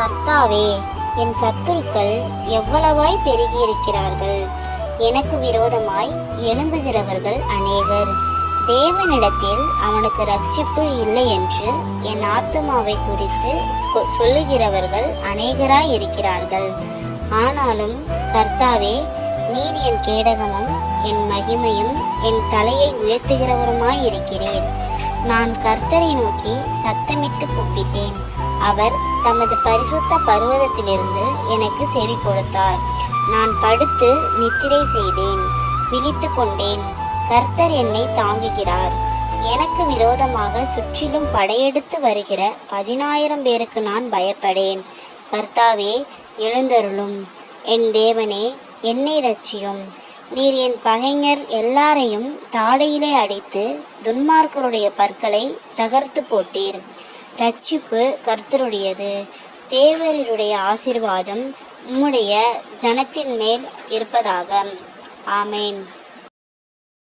கர்த்தாவே என் சத்துருக்கள் எவ்வளவாய் பெருகியிருக்கிறார்கள். எனக்கு விரோதமாய் எழும்புகிறவர்கள் அநேகர். தேவனிடத்தில் அவனுக்கு ரட்சிப்பு இல்லை என்று என் ஆத்துமாவை குறித்து சொ- சொல்லுகிறவர்கள் அநேகராய் இருக்கிறார்கள். ஆனாலும் கர்த்தாவே நீர் என் கேடகமும் என் மகிமையும் என் தலையை உயர்த்துகிறவருமாய் இருக்கிறேன் நான் கர்த்தரை நோக்கி சத்தமிட்டு கூப்பிட்டேன். அவர் தமது பரிசுத்த பருவதத்திலிருந்து எனக்கு செவி கொடுத்தார். நான் படுத்து நித்திரை செய்தேன் விழித்து கொண்டேன். கர்த்தர் என்னை தாங்குகிறார். எனக்கு விரோதமாக சுற்றிலும் படையெடுத்து வருகிற பதினாயிரம் பேருக்கு நான் பயப்படேன். கர்த்தாவே எழுந்தருளும். என் தேவனே என்னை ரட்சியும் நீர் என் பகைஞர் எல்லாரையும் தாடையிலே அடித்து துன்மார்க்கருடைய பற்களை தகர்த்து போட்டீர். ரட்சிப்பு கர்த்தருடையது. தேவருடைய ஆசீர்வாதம் உம்முடைய ஜனத்தின் மேல் இருப்பதாக. ஆமேன்.